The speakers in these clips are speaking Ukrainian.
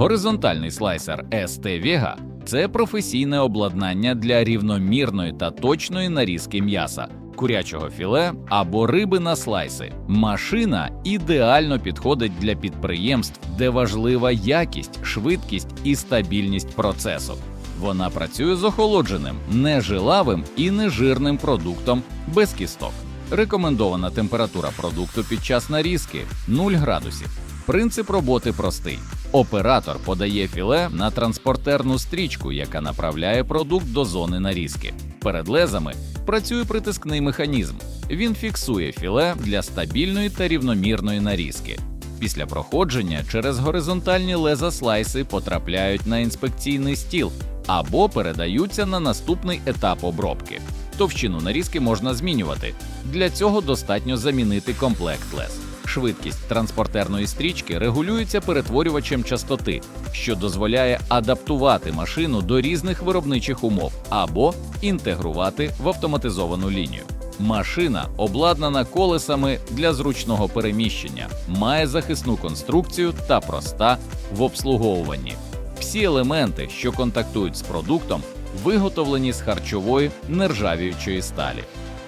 Горизонтальний слайсер ST Vega – це професійне обладнання для рівномірної та точної нарізки м'яса, курячого філе або риби на слайси. Машина ідеально підходить для підприємств, де важлива якість, швидкість і стабільність процесу. Вона працює з охолодженим, нежилавим і нежирним продуктом без кісток. Рекомендована температура продукту під час нарізки 0 градусів. Принцип роботи простий. Оператор подає філе на транспортерну стрічку, яка направляє продукт до зони нарізки. Перед лезами працює притискний механізм. Він фіксує філе для стабільної та рівномірної нарізки. Після проходження через горизонтальні леза слайси потрапляють на інспекційний стіл або передаються на наступний етап обробки. Товщину нарізки можна змінювати. Для цього достатньо замінити комплект лез. Швидкість транспортерної стрічки регулюється перетворювачем частоти, що дозволяє адаптувати машину до різних виробничих умов або інтегрувати в автоматизовану лінію. Машина обладнана колесами для зручного переміщення, має захисну конструкцію та проста в обслуговуванні. Всі елементи, що контактують з продуктом, виготовлені з харчової нержавіючої сталі.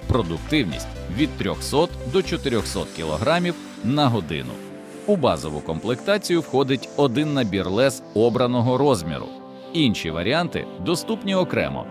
Продуктивність від 300 до 400 кг на годину. У базову комплектацію входить один набір лез обраного розміру. Інші варіанти доступні окремо